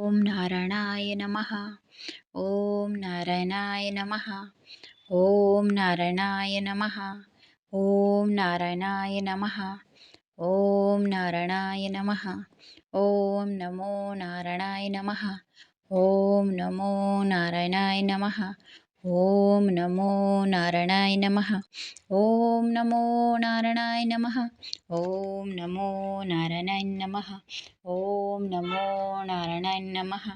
ఓం నారాయణాయ నమ. ఓం నారాయణాయ నమ. ఓం నారాయణాయ నమ. ఓం నారాయణాయ నమ. ఓం నారాయణాయ నమ. ఓం నమో నారాయణాయ నమ. ఓం నమో నారాయణాయ నమ. ॐ नमो नारायणाय नमः ॐ नमो नारायणाय नमः ॐ नमो नारायणाय नमः ॐ नमो नारायणाय नमः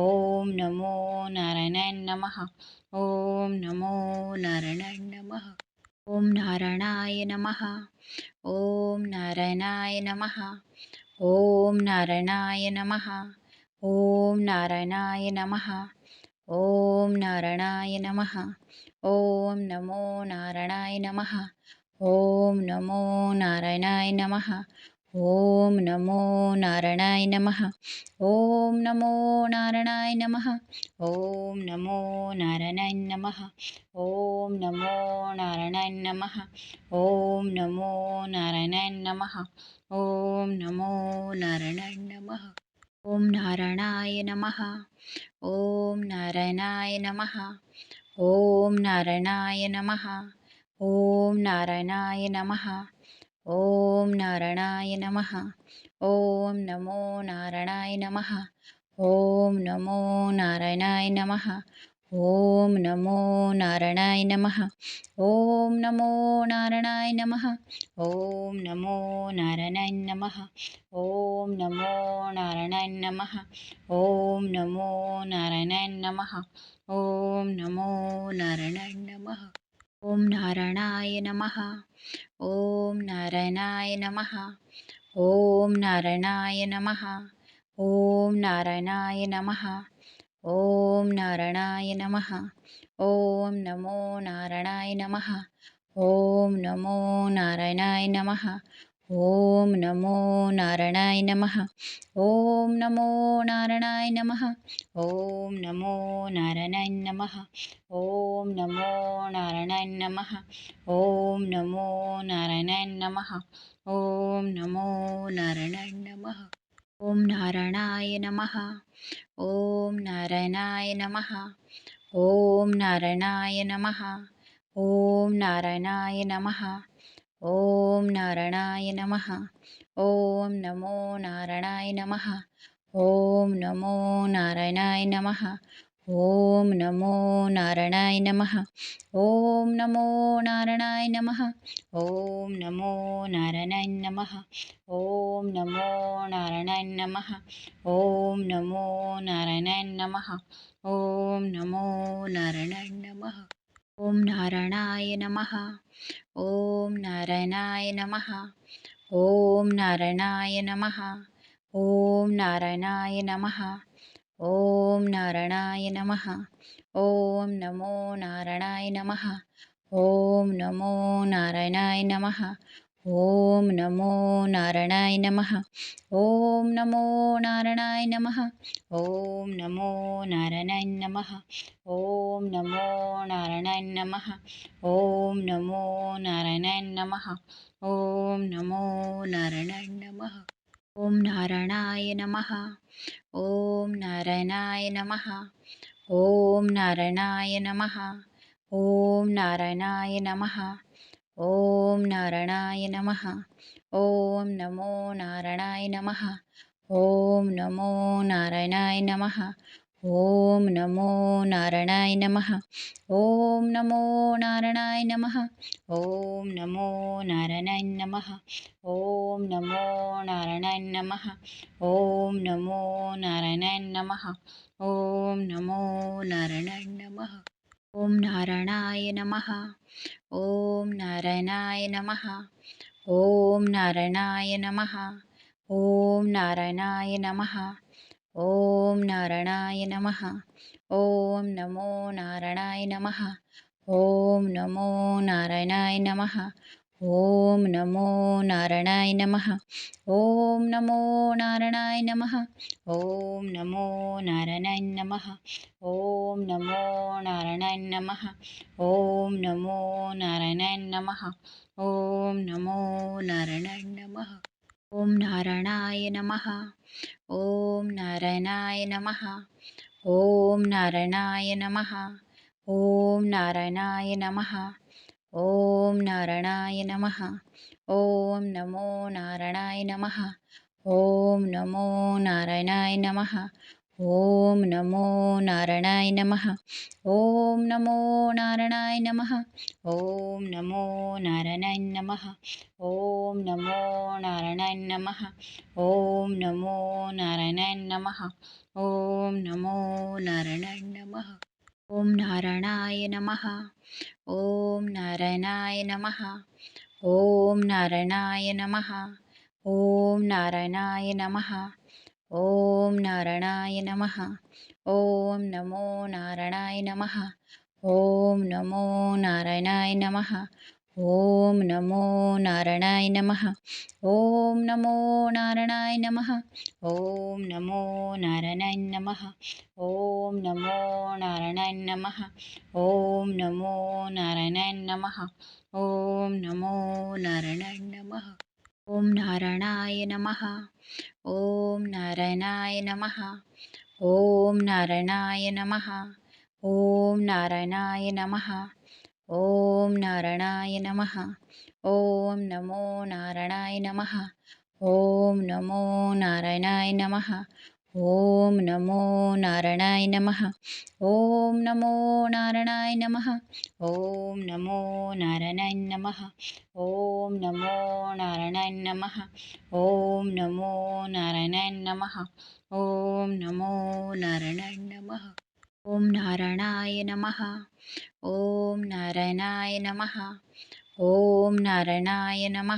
ॐ नमो नारायणाय नमः ॐ नमो नारायणाय नमः ॐ नारायणाय नमः ॐ नारायणाय नमः ॐ नारायणाय नमः ॐ नारायणाय नमः ॐ नारायणाय नमः। ॐ नमो नारायणाय नमः। ॐ नमो नारायणाय नमः। ॐ नमो नारायणाय नमः। ॐ नमो नारायणाय नमः। ॐ नमो नारायणाय नमः। ॐ नमो नारायणाय नमः। ॐ नमो नारायणाय नमः। ॐ नमो नारायणाय नमः। ఓం నారాయణాయ నమ. ఓం నారాయణాయ నమ. ఓం నారాయణాయ నమ. ఓం నారాయణాయ నమ. ఓం నారాయణాయ నమ. ఓం నమో నారాయణాయ నమ. ఓం నమో నారాయణాయ నమ. ॐ नमो नारायणाय नमः ॐ नमो नारायणाय नमः ॐ नमो नारायणाय नमः ॐ नमो नारायणाय नमः ॐ नमो नारायणाय नमः ॐ नमो नारायणाय नमः ॐ नारायणाय नमः ॐ नारायणाय नमः ॐ नारायणाय नमः ॐ नारायणाय नमः ॐ नारायणाय नमः। ॐ नमो नारायणाय नमः। ॐ नमो नारायणाय नमः। ॐ नमो नारायणाय नमः। ॐ नमो नारायणाय नमः। ॐ नमो नारायणाय नमः। ॐ नमो नारायणाय नमः। ॐ नमो नारायणाय नमः। ॐ नमो नारायणाय नमः। ओम नारायणाय नमः। ओम नारायणाय नमः। ओम नारायणाय नमः। ओम नारायणाय नमः। ओम नारायणाय नमः। ओम नमो नारायणाय नमः। ओम नमो नारायणाय नमः। ॐ नमो नारायणाय नमः ॐ नमो नारायणाय नमः ॐ नमो नारायणाय नमः ॐ नमो नारायणाय नमः ॐ नमो नारायणाय नमः ॐ नमो नारायणाय नमः ॐ नारायणाय नमः ॐ नारायणाय नमः ॐ नारायणाय नमः ॐ नारायणाय नमः ॐ नारायणाय नमः। ॐ नमो नारायणाय नमः। ॐ नमो नारायणाय नमः। ॐ नमो नारायणाय नमः। ॐ नमो नारायणाय नमः। ॐ नमो नारायणाय नमः। ॐ नमो नारायणाय नमः। ॐ नमो नारायणाय नमः। ॐ नमो नारायणाय नमः। ఓం నారాయణాయ నమ. ఓం నారాయణాయ నమ. ఓం నారాయణాయ నమ. ఓం నారాయణాయ నమ. ఓం నారాయణాయ నమ. ఓం నమో నారాయణాయ నమ. ఓం నమో నారాయణాయ నమ. ॐ नमो नारायणाय नमः ॐ नमो नारायणाय नमः ॐ नमो नारायणाय नमः ॐ नमो नारायणाय नमः ॐ नमो नारायणाय नमः ॐ नमो नारायणाय नमः ॐ नारायणाय नमः ॐ नारायणाय नमः ॐ नारायणाय नमः ॐ नारायणाय नमः ॐ नारायणाय नमः। ॐ नमो नारायणाय नमः। ॐ नमो नारायणाय नमः। ॐ नमो नारायणाय नमः। ॐ नमो नारायणाय नमः। ॐ नमो नारायणाय नमः। ॐ नमो नारायणाय नमः। ॐ नमो नारायणाय नमः। ॐ नमो नारायणाय नमः। ॐ नारायणाय नमः। ॐ नारायणाय नमः। ॐ नारायणाय नमः। ॐ नारायणाय नमः। ॐ नारायणाय नमः। ॐ नमो नारायणाय नमः। ॐ नमो नारायणाय नमः। ॐ नमो नारायणाय नमः ॐ नमो नारायणाय नमः ॐ नमो नारायणाय नमः ॐ नमो नारायणाय नमः ॐ नमो नारायणाय नमः ॐ नमो नारायणाय नमः ॐ नारायणाय नमः ॐ नारायणाय नमः ॐ नारायणाय नमः ॐ नारायणाय नमः ॐ नारायणाय नमः। ॐ नमो नारायणाय नमः। ॐ नमो नारायणाय नमः। ॐ नमो नारायणाय नमः। ॐ नमो नारायणाय नमः। ॐ नमो नारायणाय नमः। ॐ नमो नारायणाय नमः। ॐ नमो नारायणाय नमः। ॐ नमो नारायणाय नमः ॐ नारायणाय नमः ॐ नारायणाय नमः ॐ नारायणाय नमः ॐ नारायणाय नमः ॐ नारायणाय नमः ॐ नमो नारायणाय नमः ॐ नमो नारायणाय नमः ॐ नमो नारायणाय नमः ॐ नमो नारायणाय नमः ॐ नमो नारायणाय नमः ॐ नमो नारायण नमः ओम नमो नारायण नम ओं नमो नारायण नम ओम नारायणाय नमः ओम नारायणाय नमः ओम नारायणा नम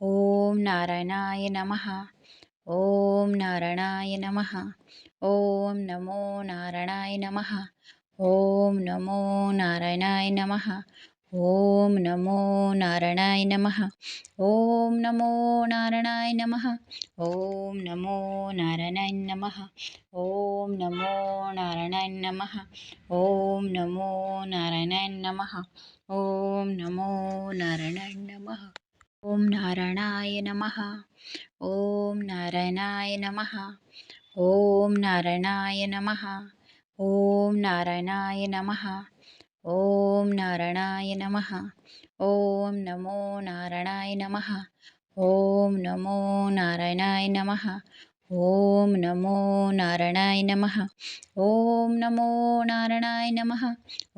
ओम नारायणाय नमः ओम नारायणाय नमः ओम नमो नारायणा नम ओं नमो नारायणाय नम ॐ नमो नारायणाय नमः ॐ नमो नारायणाय नमः ॐ नमो नारायणाय नमः ॐ नमो नारायणाय नमः ॐ नमो नारायणाय नमः ॐ नमो नारायणाय नमः ॐ नारायणाय नमः ॐ नारायणाय नमः ॐ नारायणाय नमः ॐ नारायणाय नमः ॐ नारायणाय नमः। ॐ नमो नारायणाय नमः। ॐ नमो नारायणाय नमः। ॐ नमो नारायणाय नमः। ॐ नमो नारायणाय नमः।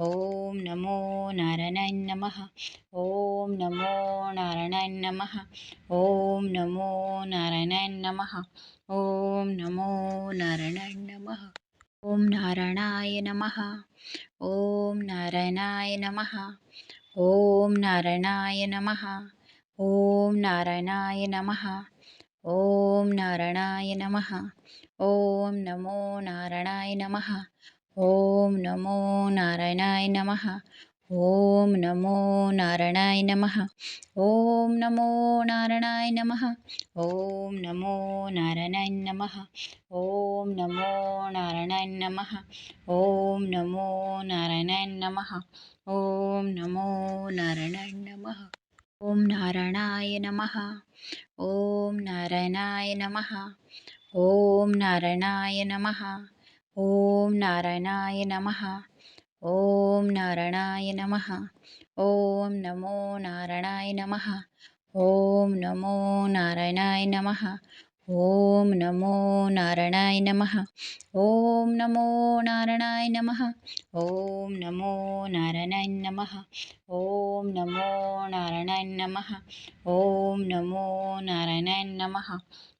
ॐ नमो नारायणाय नमः। ॐ नमो नारायणाय नमः। ॐ नमो नारायणाय नमः। ॐ नमो नारायणाय नमः ఓం నారాయణాయ నమ. ఓం నారాయణాయ నమ. ఓం నారాయణాయ నమ. ఓం నారాయణాయ నమ. ఓం నారాయణాయ నమ. ఓం నమో నారాయణాయ నమ. ఓం నమో నారాయణాయ నమ. ॐ नमो नारायणाय नमः ॐ नमो नारायणाय नमः ॐ नमो नारायणाय नमः ॐ नमो नारायणाय नमः ॐ नमो नारायणाय नमः ॐ नमो नारायणाय नमः ॐ नारायणाय नमः ॐ नारायणाय नमः ॐ नारायणाय नमः ॐ नारायणाय नमः ॐ नारायणाय नमः। ॐ नमो नारायणाय नमः। ॐ नमो नारायणाय नमः। ॐ नमो नारायणाय नमः। ॐ नमो नारायणाय नमः। ॐ नमो नारायणाय नमः। ॐ नमो नारायणाय नमः। ॐ नमो नारायणाय नमः।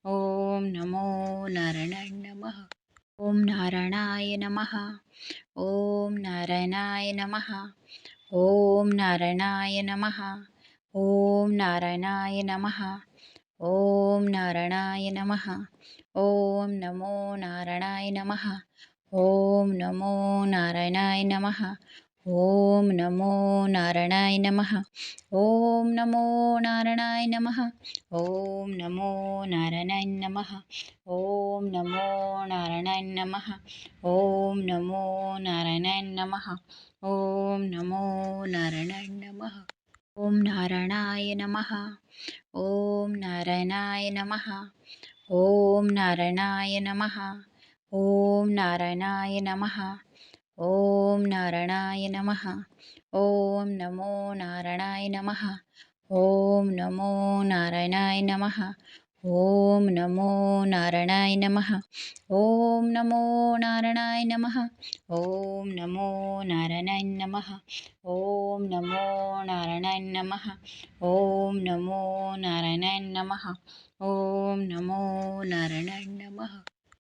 ॐ नमो नारायणाय नमः ఓం నారాయణాయ నమ. ఓం నారాయణాయ నమ. ఓం నారాయణాయ నమ. ఓం నారాయణాయ నమ. ఓం నారాయణాయ నమ. ఓం నమో నారాయణాయ నమ. ఓం నమో నారాయణాయ నమ. ॐ नमो नारायणाय नमः ॐ नमो नारायणाय नमः ॐ नमो नारायणाय नमः ॐ नमो नारायणाय नमः ॐ नमो नारायणाय नमः ॐ नमो नारायणाय नमः ॐ नारायणाय नमः ॐ नारायणाय नमः ॐ नारायणाय नमः ॐ नारायणाय नमः ॐ नारायणाय नमः। ॐ नमो नारायणाय नमः। ॐ नमो नारायणाय नमः। ॐ नमो नारायणाय नमः। ॐ नमो नारायणाय नमः। ॐ नमो नारायणाय नमः। ॐ नमो नारायणाय नमः। ॐ नमो नारायणाय नमः। ॐ नमो नारायणाय नमः।